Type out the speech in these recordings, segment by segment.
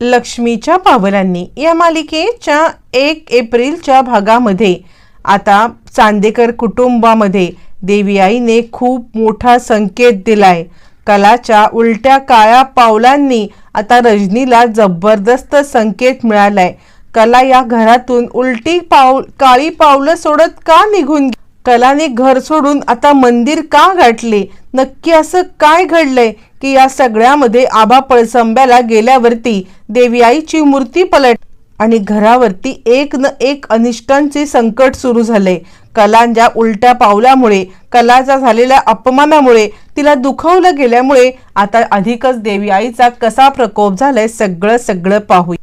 लक्ष्मीच्या पावलांनी या मालिकेच्या एक एप्रिलच्या भागामध्ये आता चांदेकर कुटुंबामध्ये देवी आईने खूप मोठा संकेत दिलाय. कलाच्या उलट्या काळ्या पावलांनी आता रजनीला जबरदस्त संकेत मिळालाय. कला या घरातून उलटी पाऊल काळी पावलं सोडत का निघून कलाने घर सोडून आता मंदिर का गाठले? नक्की असं काय घडलंय? की या सगळ्यामध्ये आबा पळसंब्याला गेल्यावरती देवी आईची मूर्ती पलट आणि घरावरती एक न एक अनिष्टांचे संकट सुरू झाले. कलांच्या उलट्या पावलामुळे कलाचा झालेल्या अपमानामुळे तिला दुखवलं गेल्यामुळे आता अधिकच देवी आईचा कसा प्रकोप झालाय सगळं सगळं पाहू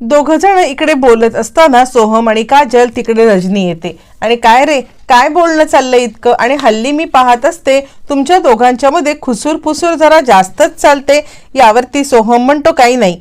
दोघ जण इकडे बोलत असताना सोहम आणि काजल तिकडे रजनी येते. आणि काय रे? काय बोलणं चाललंय इतकं? आणि हल्ली मी पाहत असते तुमच्या दोघांच्या मध्ये खुसूर फुसूर जरा जास्तच चालते. यावरती सोहम म्हणतो काही नाही.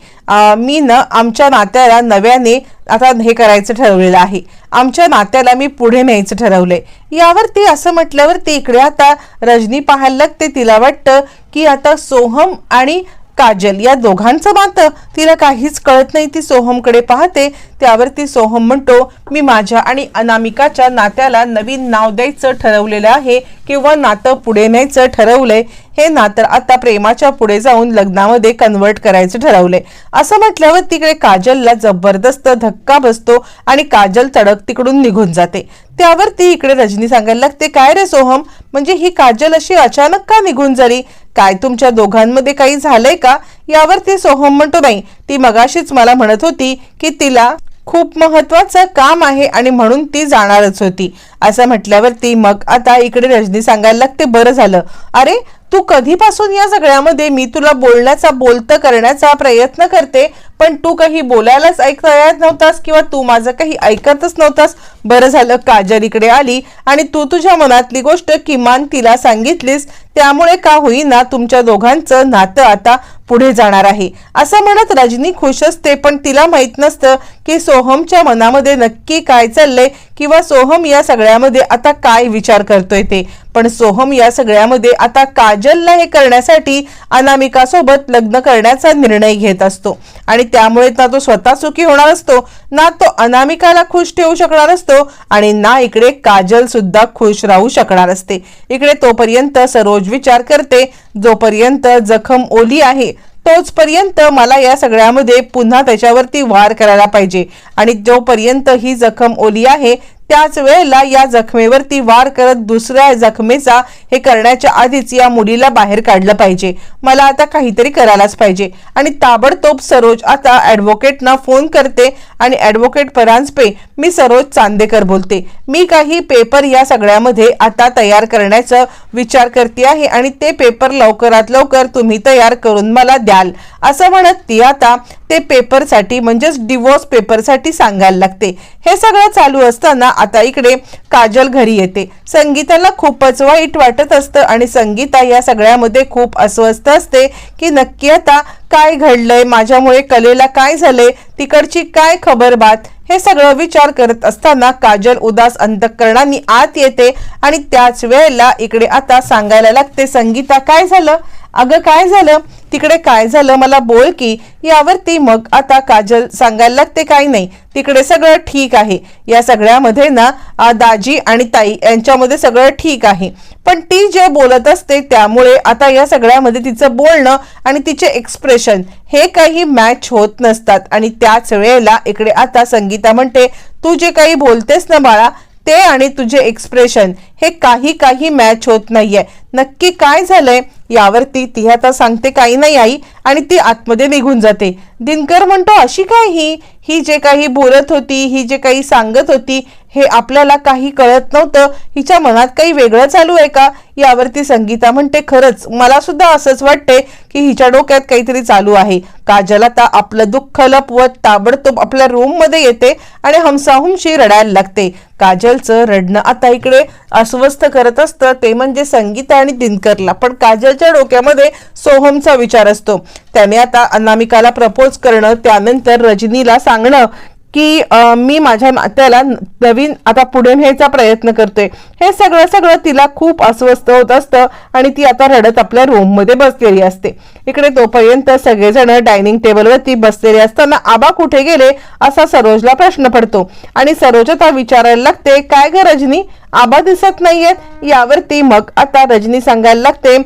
मी ना आमच्या नात्याला नव्याने आता हे करायचं ठरवलेलं आहे. आमच्या नात्याला मी पुढे न्यायचं ठरवलंय. यावरती असं म्हटल्यावरती इकडे आता रजनी पाहायला लागते. तिला वाटतं की आता सोहम आणि काजल या दोघांचं नातं तिला काहीच कळत नाही. ती सोहमकडे पाहते. त्यावरती सोहम म्हणतो मी माझ्या आणि अनामिकाच्या नात्याला नवीन नाव द्यायचं ठरवलेलं आहे किंवा नातं पुढे न्यायचं ठरवलंय. हे नातं आता प्रेमाच्या पुढे जाऊन लग्नामध्ये कन्वर्ट करायचं ठरवलंय. असं म्हटल्यावर तिकडे काजलला जबरदस्त धक्का बसतो आणि काजल तडक तिकडून निघून जाते. त्यावर ती इकडे रजनी सांगायला लागते काय रे सोहम? म्हणजे ही काजल अशी अचानक का निघून झाली? काय तुमच्या दोघांमध्ये काही झालंय का? यावर ती सोहम म्हणतो नाही. ती मगाशीच मला म्हणत होती की तिला खूप महत्वाचं काम आहे आणि म्हणून ती जाणारच होती. असं म्हटल्यावरती मग आता इकडे रजनी सांगायला लागते बरं झालं. अरे तू कधीपासून या सगळ्यामध्ये? मी तुला बोलण्याचा बोलतं करण्याचा प्रयत्न करते पण तू काही बोलायलाच ऐक तयार नव्हतास किंवा तू माझं काही ऐकतच नव्हतास? बरं झालं काजल इकडे आली आणि तू तुझ्या मनातली गोष्ट किमान तिला सांगितलीस त्यामुळे का होईना तुमच्या दोघांचं नातं आता पुढे जाणार आहे. असं म्हणत रजनी खुश असते पण तिला माहीत नसतं की सोहमच्या मनामध्ये नक्की काय चाललंय किंवा सोहम या सगळ्यामध्ये आता काय विचार करतोय ते. पण सोहम या सगळ्यामध्ये आता काजलला हे करण्यासाठी अनामिकासोबत लग्न करण्याचा निर्णय घेत असतो. आणि त्यामुळे ना तो स्वतः सुखी होणार असतो ना तो अनामिकाला खुश ठेवू शकणार असतो आणि ना इकडे काजल सुद्धा खुश राहू शकणार असते. इकडे तोपर्यंत सरोज विचार करते जोपर्यंत जखम ओली आहे तोचपर्यंत मला या सगळ्यामध्ये पुन्हा त्याच्यावरती वार करायला पाहिजे. आणि जोपर्यंत ही जखम ओली आहे त्याच वेळेला या जखमेवरती वार करत दुसऱ्या जखमेचा हे करण्याच्या आधीच या मुलीला बाहेर काढलं पाहिजे. मला आता काहीतरी करायलाच पाहिजे. आणि ताबडतोब सरोज आता ॲडव्होकेटना फोन करते आणि ॲडव्होकेट परांजपे मी सरोज चांदेकर बोलते. मी काही पेपर या सगळ्यामध्ये आता तयार करण्याचा विचार करते आहे आणि ते पेपर लवकरात लवकर तुम्ही तयार करून मला द्याल. असं म्हणत ती आता ते पेपरसाठी म्हणजेच डिवोर्स पेपरसाठी सांगायला लागते. हे सगळं चालू असताना आता इकडे काजल घरी येते. संगीताला खूपच वाईट वाटत असतं आणि संगीता या सगळ्यामध्ये खूप अस्वस्थ असते की नक्की आता काय घडलंय? माझ्यामुळे कलेला काय झालंय? तिकडची काय खबरबात हे सगळं विचार करत असताना काजल उदास अंतकरणाने आत येते आणि त्याच वेळेला इकडे आता सांगायला लागते संगीता काय झालं? अगं काय झालं? तिकडे काय झालं? मला बोल की. यावरती मग आता काजल सांगायला लागते काही नाही तिकडे सगळं ठीक आहे. या सगळ्यामध्ये ना दाजी आणि ताई यांच्यामध्ये सगळं ठीक आहे. पण ती जे बोलत असते त्यामुळे आता या सगळ्यामध्ये तिचं बोलणं आणि तिचे एक्सप्रेशन हे काही मॅच होत नसतात. आणि त्याच वेळेला इकडे आता संगीता म्हणते तू जे काही बोलतेस ना बाळा ते आणि तुझे एक्सप्रेशन हे काही काही मॅच होत नाहीये. नक्की काय झालंय? यावरती ती आता सांगते काही नाही आई आणि ती आतमध्ये निघून जाते. दिनकर म्हणतो अशी काय ही? ही जे काही बोलत होती ही जे काही सांगत होती हे आपल्याला काही कळत नव्हतं. हिच्या मनात काही वेगळं चालू आहे का? यावरती संगीता म्हणते खरंच मला सुद्धा असंच वाटते की हिच्या डोक्यात काहीतरी चालू आहे. काजल आता आपलं दुःख लपवत ताबडतोब आपल्या रूममध्ये येते आणि हमसाहुमशी रडायला लागते. काजलचं रडणं आता इकडे अस्वस्थ करत असतं. ते म्हणजे संगीता आणि दिनकरला. पण काजलच्या डोक्यामध्ये सोहमचा विचार असतो. त्याने आता अनामिकाला प्रपोज करणं त्यानंतर रजनीला सांगणं की मी माझ्या नात्याला नवीन आता पुढे न्यायचा प्रयत्न करते. हे सगळं सगळं तिला खूप अस्वस्थ होत असतं आणि ती आता रडत आपल्या रूममध्ये बसलेली असते. इकडे तोपर्यंत सगळेजण डायनिंग टेबलवरती बसलेले असताना आबा कुठे गेले असा सरोजला प्रश्न पडतो. आणि सरोज आता विचारायला लागते काय ग रजनी? आबा दिसत नाहीयेत. यावरती मग आता रजनी सांगायला लागते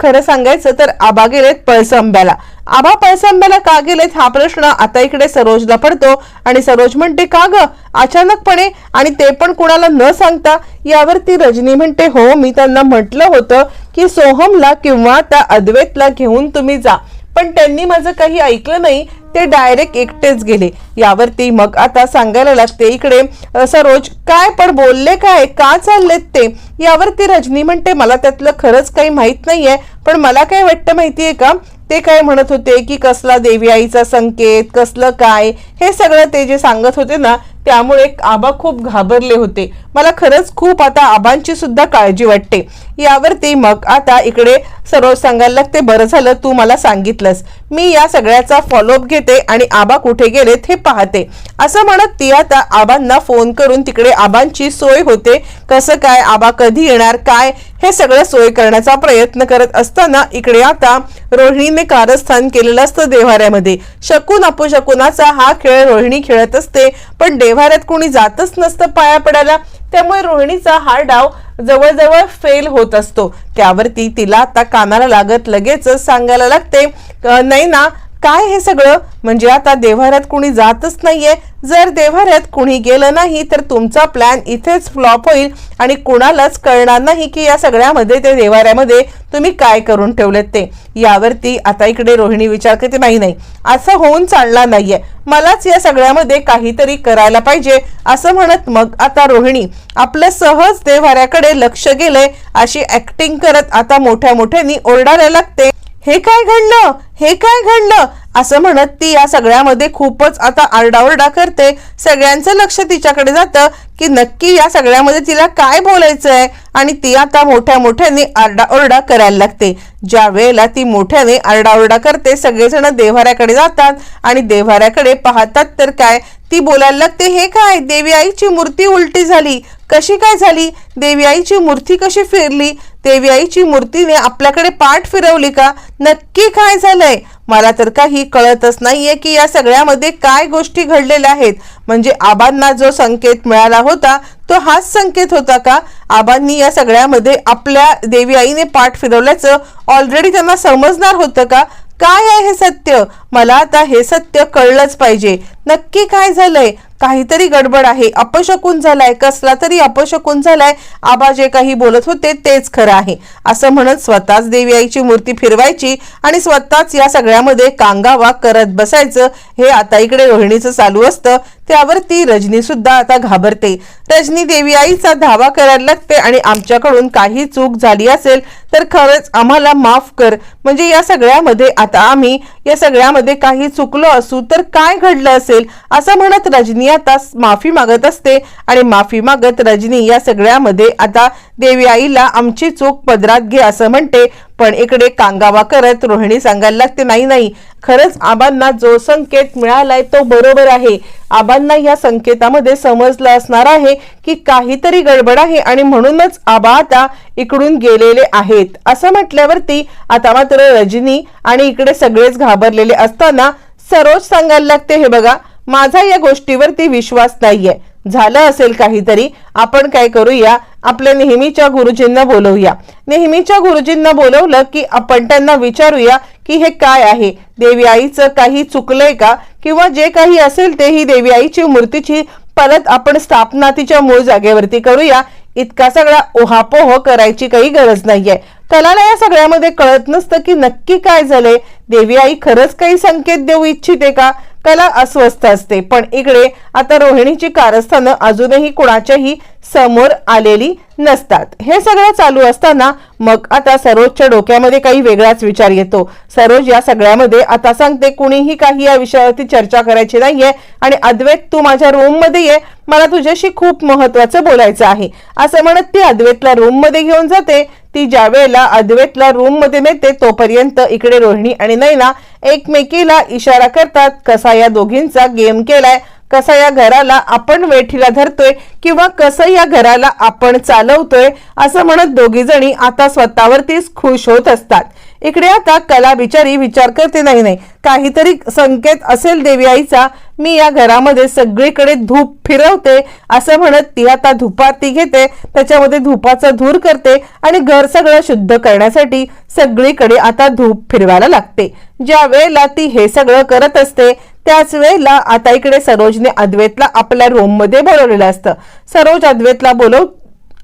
खरं सांगायचं तर आबा गेलेत पळसंब्याला. आबा पळसांब्याला का गेलेत हा प्रश्न आता इकडे सरोजला पडतो. आणि सरोज म्हणते का ग? अचानकपणे आणि ते पण कुणाला न सांगता यावरती रजनी म्हणते हो मी त्यांना म्हटलं होतं की सोहमला किंवा त्या अद्वैतला घेऊन तुम्ही जा. पण त्यांनी माझं काही ऐकलं नाही ते डायरेक्ट एकटेच गेले. यावरती मग आता सांगायला लागते इकडे सरोज काय पण बोलले काय? का चाललेत ते? यावरती रजनी म्हणते मला त्यातलं खरंच काही माहीत नाहीये पण मला काय वाटतं माहितीये का? ते काय म्हणत होते की कसला देवी आईचा संकेत कसलं काय? हे सगळं ते जे सांगत होते ना त्यामुळे आबा खूप घाबरले होते. मला खरंच खूप आता आबांची सुद्धा काळजी वाटते. यावरती मग आता इकडे सर्व सांगायला लागते बरं झालं तू मला सांगितलंस. मी या सगळ्याचा फॉलोअप घेते आणि आबा कुठे गेलेत हे पाहते. असं म्हणत ती आता आबांना फोन करून तिकडे आबांची सोय होते. कसं काय आबा कधी येणार काय? हे सगळं सोय करण्याचा प्रयत्न करत असताना इकडे आता रोहिणीने कारस्थान केलेलं असतं देव्हाऱ्यामध्ये. शकून अपशकुनाचा हा खेळ रोहिणी खेळत असते पण देव्हाऱ्यात कोणी जातच नसतं पाया पडायला. त्यामुळे रोहिणीचा हा डाव जवळजवळ फेल होत असतो. त्यावरती तिला आता कानाला लागत लगेच सांगायला लागते नाही ना काय हे सगळं? म्हणजे आता देव्हाऱ्यात कुणी जातच नाहीये. जर देव्हाऱ्यात कुणी गेलं नाही तर तुमचा प्लॅन इथेच फ्लॉप होईल आणि कुणालाच कळणार नाही की या सगळ्यामध्ये ते देव्हाऱ्यामध्ये तुम्ही काय करून ठेवलेत ते. यावरती आता इकडे रोहिणी विचार करते नाही नाही असं होऊन चालणार नाहीये. मलाच या सगळ्यामध्ये काहीतरी करायला पाहिजे. असं म्हणत मग आता रोहिणी आपलं सहज देव्हाऱ्याकडे लक्ष गेले अशी ऍक्टिंग करत आता मोठ्या मोठ्यानी ओरडायला लागते. हे काय घडलं? हे काय घडलं? असं म्हणत ती या सगळ्यामध्ये खूपच आता आरडाओरडा करते. सगळ्यांचं लक्ष तिच्याकडे जातं की नक्की या सगळ्यामध्ये तिला काय बोलायचं आहे आणि ती आता मोठ्या मोठ्याने आरडाओरडा करायला लागते. ज्या वेळेला ती मोठ्याने आरडाओरडा करते सगळेजण देव्हाऱ्याकडे जातात. आणि देव्हाऱ्याकडे पाहतात तर काय? ती बोलायला लागते हे काय? देवी आईची मूर्ती उलटी झाली. कशी काय झाली? देवी आईची मूर्ती कशी फिरली? देवी आईची मूर्तीने आपल्याकडे पाठ फिरवली का? नक्की काय झालंय? मला तर काही कळतच नाहीये की या सगळ्यामध्ये काय गोष्टी घडलेल्या आहेत. म्हणजे आबांना जो संकेत मिळाला होता तो हाच संकेत होता का? आबांनी या सगळ्यामध्ये आपल्या देवी आईने पाठ फिरवल्याचं ऑलरेडी त्यांना समजणार होतं का? काय आहे हे सत्य? मला आता हे सत्य कळलंच पाहिजे. नक्की काय झालंय? काहीतरी गडबड आहे. अपशकून झालाय कसला तरी अपशकून झालाय. आबा जे काही बोलत होते तेच खरं आहे. असं म्हणत स्वतःच देवी आईची मूर्ती फिरवायची आणि स्वतःच या सगळ्यामध्ये कांगावा करत बसायचं. हे आता इकडे रोहिणीचं चालू असतं. त्यावर ती रजनी सुद्धा आता घाबरते. रजनी देवी आईचा धावा करायला लागते आणि आमच्याकडून काही चूक झाली असेल तर खरंच आम्हाला माफ कर. म्हणजे या सगळ्यामध्ये आता आम्ही या सगळ्यामध्ये काही चुकलो असू तर काय घडलं असेल? असं म्हणत रजनी आता माफी मागत असते आणि माफी मागत रजनी या सगळ्यामध्ये आता देवी आईला आमची चूक पदरात घे असं म्हणते. पण इकडे कांगावा करत रोहिणी सांगायला लागते नाही नाही खरंच आबांना जो संकेत मिळालाय तो बरोबर आहे. आबांना या संकेतामध्ये समजलं असणार आहे की काहीतरी गडबड आहे आणि म्हणूनच आबा आता इकडून गेलेले आहेत. असं म्हटल्यावरती आता मात्र रजनी आणि इकडे सगळेच घाबरलेले असताना सरोज सांगायला लागते हे बघा माझा या गोष्टीवरती विश्वास नाहीये. झालं असेल काहीतरी आपण काय करूया? आपल्या नेहमीच्या गुरुजींना बोलवूया. नेहमीच्या गुरुजींना बोलवलं की आपण त्यांना विचारूया की हे काय आहे? देवी आईचं काही चुकलंय का? किंवा जे काही असेल ते ही देवी आईची मूर्तीची परत आपण स्थापना तिच्या मूळ जागेवरती करूया. इतका सगळा ओहापोह करायची काही गरज नाहीये. कलाला या सगळ्यामध्ये कळत नसतं की नक्की काय झालंय. देवी आई खरंच काही संकेत देऊ इच्छिते का? कला अस्वस्थ असते. पण इकडे आता रोहिणीची कारस्थानं अजूनही कुणाच्याही समोर आलेली नसतात. हे सगळं चालू असताना मग आता सरोजच्या डोक्यामध्ये काही वेगळाच विचार येतो. सरोज या सगळ्यामध्ये आता सांगते कुणीही काही या विषयावरती चर्चा करायची नाहीये आणि अद्वैत तू माझ्या रूममध्ये ये. मला तुझ्याशी खूप महत्वाचं बोलायचं आहे. असं म्हणत ती अद्वैतला रूममध्ये घेऊन जाते. ती ज्या वेळेला अद्वैतला रूममध्ये नेते तोपर्यंत इकडे रोहिणी आणि नैना एकमेकीला इशारा करतात कसा या दोघींचा गेम केलाय? कसा या घराला आपण वेठीला धरतोय किंवा कसं या घराला आपण चालवतोय असं म्हणत दोघी जणी आता स्वतःवरतीच खुश होत असतात. इकडे आता कला बिचारी विचार करते नाही नाही. काहीतरी संकेत असेल देवी आईचा मी या घरामध्ये सगळीकडे धूप फिरवते असं म्हणत ती आता धुपारती घेते त्याच्यामध्ये धुपाचा धूर करते आणि घर सगळं शुद्ध करण्यासाठी सगळीकडे आता धूप फिरवायला लागते. ज्या वेळेला ती हे सगळं करत असते त्याच वेळेला आता इकडे सरोजने अद्वैतला आपल्या रूममध्ये बोलवलेलं असतं. सरोज अद्वैतला बोलव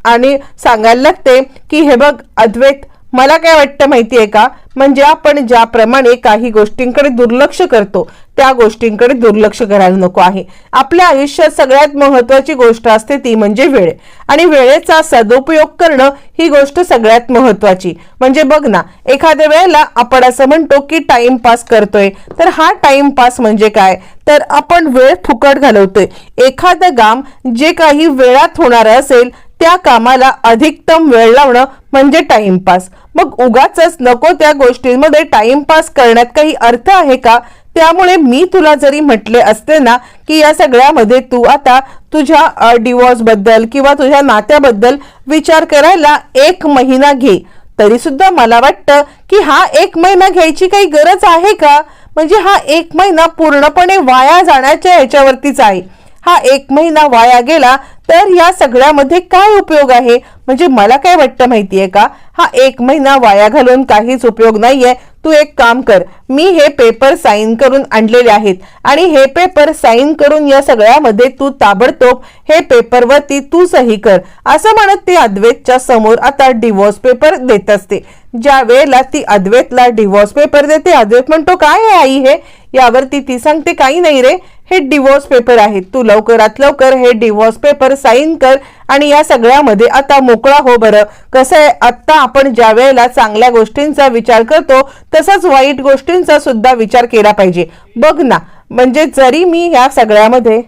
आणि सांगायला लागते की हे बघ अद्वैत मला काय वाटतं माहितीये का? म्हणजे आपण ज्याप्रमाणे काही गोष्टींकडे दुर्लक्ष करतो त्या गोष्टींकडे दुर्लक्ष करायला नको आहे. आपल्या आयुष्यात सगळ्यात महत्वाची गोष्ट असते ती म्हणजे वेळ. आणि वेळेचा सदुपयोग करणं ही गोष्ट सगळ्यात महत्वाची म्हणजे बघ ना एखाद्या वेळेला आपण असं म्हणतो की टाइमपास करतोय. तर हा टाइमपास म्हणजे काय? तर आपण वेळ फुकट घालवतोय. एखादं काम जे काही वेळात होणार असेल त्या कामाला अधिकतम वेळ लावणं म्हणजे टाइमपास मग उगाच नको त्या गोष्टींमध्ये टाइमपास करण्यात काही अर्थ आहे का? त्यामुळे मी तुला जरी म्हटले असते ना की या सगळ्यामध्ये तू आता तुझ्या डिवोर्सबद्दल किंवा तुझ्या नात्याबद्दल विचार करायला एक महिना घे. तरी सुद्धा मला वाटतं की हा एक महिना घ्यायची काही गरज आहे का? म्हणजे हा एक महिना पूर्णपणे वाया जाण्याच्या ह्याच्यावरतीच आहे. हा एक महिना वाया गेला तर या सगळ्यामध्ये काय उपयोग आहे? म्हणजे मला काय वाटतं माहितीये का? हा एक महिना वाया घालून काहीच उपयोग नाहीये. तू एक काम कर. मी हे पेपर साईन करून आणलेले आहेत. आणि हे पेपर साईन करून या सगळ्यामध्ये तू ताबडतोब हे पेपरवरती तू सही कर. असं म्हणत ती अद्वैतच्या समोर आता डिवोर्स पेपर देत असते. ज्या वेळेला ती अद्वैतला डिवोर्स पेपर देते अद्वैत म्हणतो काय आहे आई हे? यावरती ती सांगते काही नाही रे हे डिवोर्स पेपर आहेत. तू लवकरात लवकर हे डिवोर्स पेपर साईन कर आणि या सगळ्यामध्ये आता मोकळा हो बरं. कसं आहे आत्ता आपण ज्या वेळेला चांगल्या गोष्टींचा विचार करतो तसाच वाईट गोष्टींचा सुद्धा विचार केला पाहिजे. बघ ना म्हणजे जरी मी या सगळ्यामध्ये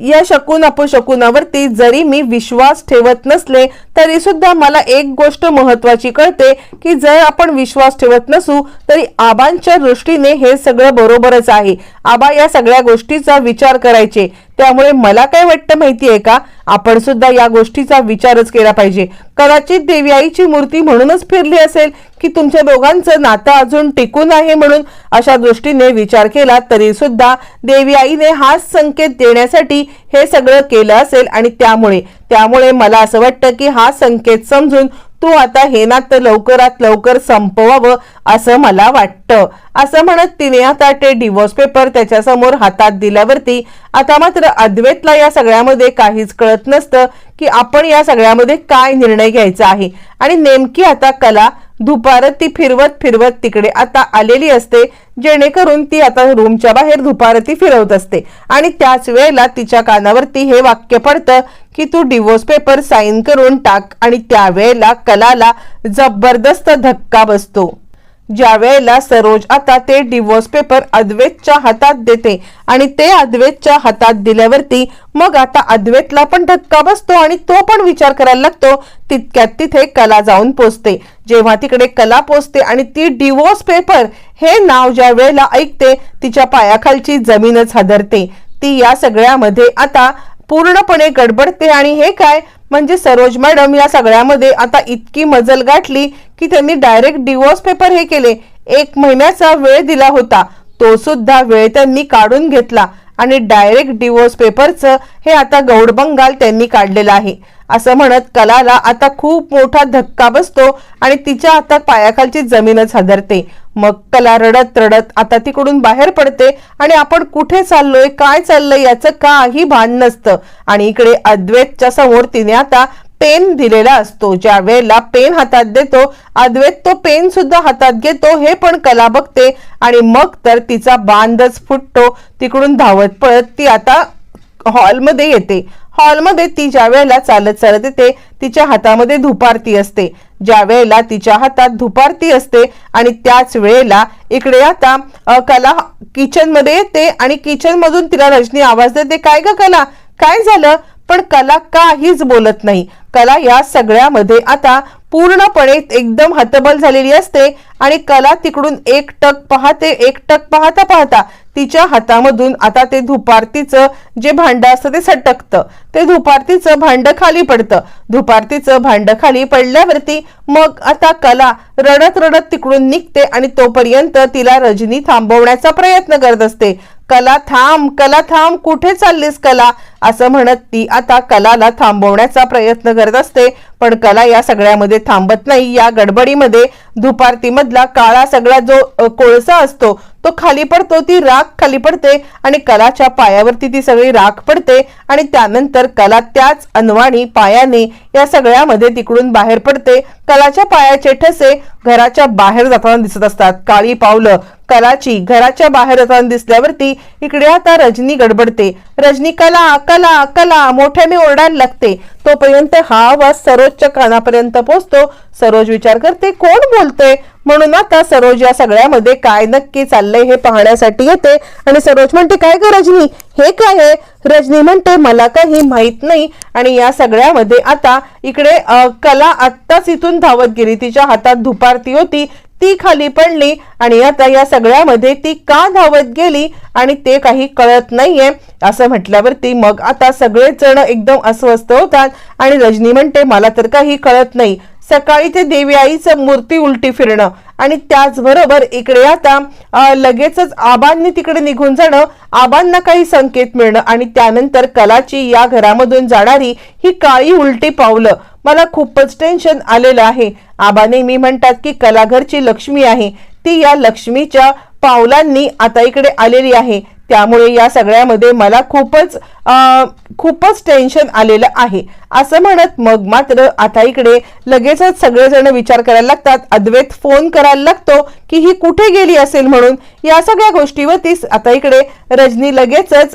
या शकून अपशकुनावरती जरी मी विश्वास ठेवत नसले तरी सुद्धा मला एक गोष्ट महत्वाची कळते की जर आपण विश्वास ठेवत नसू तरी आबांच्या दृष्टीने हे सगळं बरोबरच आहे. आबा या सगळ्या गोष्टीचा विचार करायचे. त्यामुळे मला काय वाटतं माहितीये का? आपण सुद्धा या गोष्टीचा विचारच केला पाहिजे. कदाचित देवी आईची मूर्ती म्हणूनच फिरली असेल की तुमच्या दोघांचं नातं अजून टिकून आहे म्हणून अशा दृष्टीने विचार केला तरी सुद्धा देवी आईने हाच संकेत देण्यासाठी हे सगळं केलं असेल आणि त्यामुळे त्यामुळे मला असं वाटतं की हा संकेत समजून तू आता हे नातं लवकरात लवकर संपवावं असं मला वाटतं. असं म्हणत तिने आता ते डिवोर्स पेपर त्याच्यासमोर हातात दिल्यावरती आता मात्र अद्वैतला या सगळ्यामध्ये काहीच कळत नसतं की आपण या सगळ्यामध्ये काय निर्णय घ्यायचा आहे. आणि नेमकी आता कला दुपारत ती फिरवत फिरवत तिकडे आता आलेली असते जेणेकरून ती आता रूमच्या बाहेर दुपारती फिरवत असते. आणि त्याच वेळेला तिच्या कानावरती हे वाक्य पडतं की तू डिवोर्स पेपर साईन करून टाक आणि त्यावेळेला कलाला जबरदस्त धक्का बसतो. ज्या वेळेला सरोज आता ते डिवोर्स पेपर अद्वैतच्या हातात देते आणि ते अद्वैतच्या हातात दिल्यावरती मग आता अद्वैतला पण धक्का बसतो आणि तो पण विचार करायला लागतो तितक्यात तिथे कला जाऊन पोचते. जेव्हा तिकडे कला पोचते आणि ती डिवोर्स पेपर हे नाव ज्या वेळेला ऐकते तिच्या पायाखालची जमीनच हादरते. ती या सगळ्यामध्ये आता पूर्णपणे गडबडते. आणि हे काय? म्हणजे सरोज मॅडम या सगळ्यामध्ये आता इतकी मजल गाठली की त्यांनी डायरेक्ट डिवोर्स पेपर हे केले. एक महिन्याचा वेळ दिला होता. तो सुद्धा वेळ त्यांनी काढून घेतला. आणि डायरेक्ट डिवोर्स पेपरचं हे आता गौडबंगाल त्यांनी काढलेलं आहे. असं म्हणत कलाला आता खूप मोठा धक्का बसतो आणि तिच्या आता पायाखालची जमीनच हादरते. मग कला रडत रडत आता तिकडून बाहेर पडते आणि आपण कुठे चाललोय काय चाललंय याचं काही भान नसतं. आणि इकडे अद्वैतच्या समोर तिने आता पेन दिलेला असतो ज्या वेळेला पेन हातात देतो अद्वैत तो पेन सुद्धा हातात घेतो हे पण कला बघते. आणि मग तर तिचा बांधच फुटतो तिकडून धावत पळत ती आता हॉलमध्ये येते. हॉलमध्ये ती ज्या वेळेला चालत चालत येते तिच्या हातामध्ये धुपारती असते. ज्या वेळेला तिच्या हातात धुपारती असते आणि त्याच वेळेला इकडे आता कला किचनमध्ये येते आणि किचनमधून तिला रजनी आवाज देते काय ग कला? काय झालं? पण कला काहीच बोलत नाही. कला या सगळ्यामध्ये आता पूर्णपणे एकदम हतबल झालेली असते आणि कला तिकडून एक टक पाहते एक टक पाहता पाहता तिच्या हातामधून आता ते धुपारतीचं जे भांड असतं ते सटकतं. ते धुपारतीचं भांड खाली पडतं. धुपारतीचं भांड खाली पडल्यावरती मग आता कला रडत रडत तिकडून निघते आणि तोपर्यंत तिला रजनी थांबवण्याचा प्रयत्न करत असते. कला थांब कला थांब कुठे चाललीस कला? असं म्हणत ती आता कलाला थांबवण्याचा प्रयत्न करत असते. पण कला या सगळ्यामध्ये थांबत नाही. या गडबडीमध्ये धुपारतीमधला काळा सगळा जो कोळसा असतो तो खाली पडतो ती राख खाली पडते आणि कलाच्या पायावरती ती सगळी राख पडते आणि त्यानंतर कला त्याच अनवाणी पायाने या सगळ्यामध्ये तिकडून बाहेर पडते. कलाच्या पायाचे ठसे घराच्या बाहेर जाताना दिसत असतात. काळी पावलं कलाची घराच्या बाहेर जाताना दिसल्यावरती इकडे आता रजनी गडबडते. रजनी कला कला कला मोठ्याने ओरडायला लागते. तोपर्यंत हा आवाज सरोजच्या कानापर्यंत पोहोचतो सरोज विचार करते कोण बोलते म्हणून आता सरोज या सगळ्यामध्ये काय नक्की चाललंय हे पाहण्यासाठी येते. आणि सरोज म्हणते काय ग रजनी? हे काय आहे? रजनी म्हणते मला काही माहीत नाही. आणि या सगळ्यामध्ये आता इकडे कला आत्ताच इथून धावत गेली. तिच्या हातात धुपारती होती. ती खाली पडली आणि आता या सगळ्यामध्ये ती का धावत गेली आणि ते काही कळत नाहीये असं म्हटल्यावरती मग आता सगळेच जण एकदम अस्वस्थ होतात आणि रजनी म्हणते मला तर काही कळत नाही. सकाळी ते देवी आईचं मूर्ती उलटी फिरणं आणि त्याचबरोबर इकडे आता लगेचच आबांनी तिकडे निघून जाणं आबांना काही संकेत मिळणं आणि त्यानंतर कलाची या घरामधून जाणारी ही काळी उलटी पावलं मला खूपच टेन्शन आलेलं आहे. आबा नेहमी म्हणतात की कलाघरची लक्ष्मी आहे. ती या लक्ष्मीच्या पावलांनी आता इकडे आलेली आहे. त्यामुळे या सगळ्यामध्ये मला खूपच खूपच टेन्शन आलेलं आहे. असं म्हणत मग मात्र आता इकडे लगेचच सगळेजण विचार करायला लागतात. अद्वैत फोन करायला लागतो की ही कुठे गेली असेल म्हणून. या सगळ्या गोष्टीवरती आता इकडे रजनी लगेचच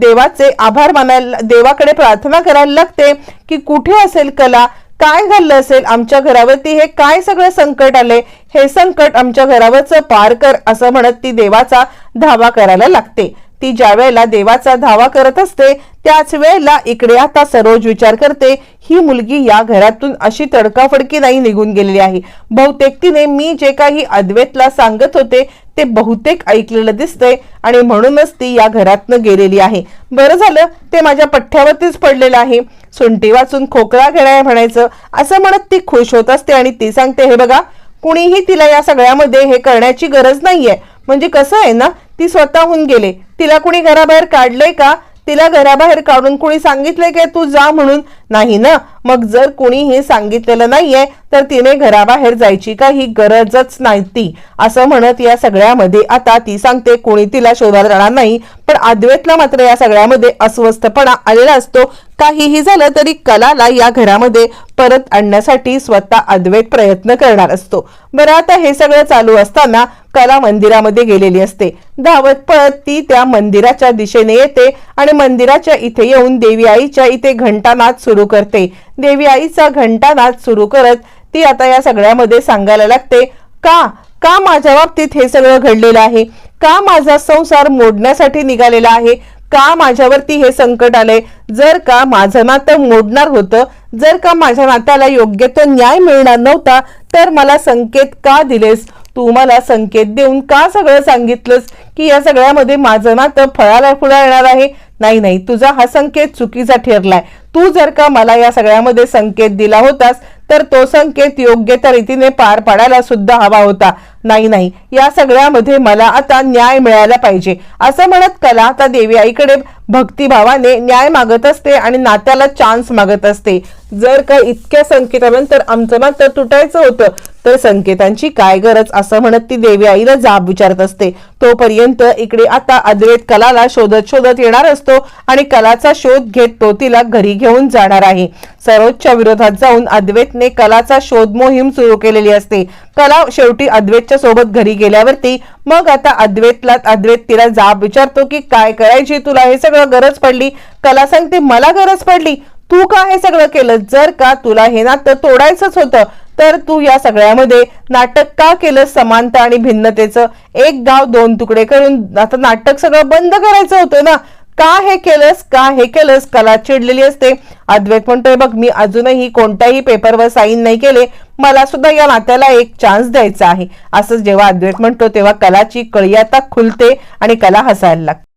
देवाचे आभार मानायला देवाकडे प्रार्थना करायला लागते की कुठे असेल कला? काय घडलं असेल? आमच्या घरावरती हे काय सगळं संकट आले? हे संकट आमच्या घरावरचं पार कर असं म्हणत ती देवाचा धावा करायला लागते. ती ज्या वेळेला देवाचा धावा करत असते त्याच वेळेला इकडे आता सरोज विचार करते ही मुलगी या घरातून अशी तडकाफडकी नाही निघून गेलेली आहे. बहुतेक तिने मी जे काही अद्वैतला सांगत होते ते बहुतेक ऐकलेलं दिसतंय आणि म्हणूनच ती या घरातनं गेलेली आहे. बरं झालं ते माझ्या पठ्ठ्यावरतीच पडलेलं आहे. सुंटी वाचून खोकला घेणाय म्हणायचं असं म्हणत ती खुश होत असते आणि ती सांगते हे बघा कुणीही तिला या सगळ्यामध्ये हे करण्याची गरज नाहीये. म्हणजे कसं आहे ना ती स्वतःहून गेले. तिला कुणी घराबाहेर काढलंय का? तिला घराबाहेर काढून कुणी सांगितलंय की तू जा म्हणून? नाही ना. मग जर कुणीही सांगितलेलं नाहीये तर तिने घराबाहेर जायची काही गरजच नाही ती. असं म्हणत या सगळ्यामध्ये आता ती सांगते कोणी तिला शोधायला जाणार नाही. पण अद्वैतला मात्र या सगळ्यामध्ये अस्वस्थपणा आलेला असतो. काहीही झालं तरी कलाला या घरामध्ये परत आणण्यासाठी स्वतः अद्वैत प्रयत्न करणार असतो. बरं आता हे सगळं चालू असताना कला मंदिरामध्ये गेलेली असते. धावत पळत ती त्या मंदिराच्या दिशेने येते आणि मंदिराच्या इथे येऊन देवी आईच्या इथे घंटानाद सुरू करते. देवी आईचा घंटानाद सुरू करत ती आता या सगळ्यामध्ये सांगायला लागते का? का माझ्या बाबतीत हे सगळं घडलेलं आहे? का माझा संसार मोडण्यासाठी निघालेला आहे? का माझ्यावरती हे संकट आले जर का माझं नातं मोडणार होतं जर का माझ्या नात्याला योग्य तो न्याय मिळणार नव्हता तर मला संकेत का दिलेस? तू मला संकेत देऊन का सगळं सांगितलंस की या सगळ्यामध्ये माझं नातं फळाला फुला येणार आहे? नाही नाही तुझा हा संकेत चुकीचा ठरलाय. तू जर का मला या सगळ्यामध्ये संकेत दिला होतास तर तो संकेत योग्य त्या रीतीने पार पाडायला सुद्धा हवा होता. नाही नाही या सगळ्यामध्ये मला आता न्याय मिळायला पाहिजे. असं म्हणत कला आता देवी आईकडे भक्तिभावाने न्याय मागत असते आणि नात्याला चान्स मागत असते. जर का इतक्या संकेतानंतर आमचं मात्र तुटायचं होतं तर संकेतांची काय गरज? असं म्हणत ती देवी आईला जाब विचारत असते. तोपर्यंत इकडे आता अद्वैत कलाला शोधत शोधत येणार असतो आणि कलाचा शोध घेत तो तिला घरी घेऊन जाणार आहे. सरोजच्या विरोधात जाऊन अद्वैतने कलाचा शोध मोहीम सुरू केलेली असते. कला शेवटी अद्वैतच्या सोबत घरी गेल्यावरती मग आता अद्वैतला अद्वैत तिला जाब विचारतो की काय करायची तुला हे सगळं गरज पडली? कला सांगते मला गरज पडली. तू का हे सगळं केलं जर का तुला हे नातं तोडायचंच होतं तर तू या सगळ्यामध्ये नाटक का केलं समानता आणि भिन्नतेचं? एक गाव दोन तुकडे करून आता नाटक सगळं बंद करायचं होतं ना. का हे केलंस का हे केलंस कला चिडलेली असते. अद्वैत म्हणतोय बघ मी अजूनही कोणत्याही पेपरवर साईन नाही केले. मला सुद्धा या नात्याला एक चान्स द्यायचा आहे. असं जेव्हा अद्वैत म्हणतो तेव्हा कलाची कळी आता खुलते आणि कला हसायला लागते.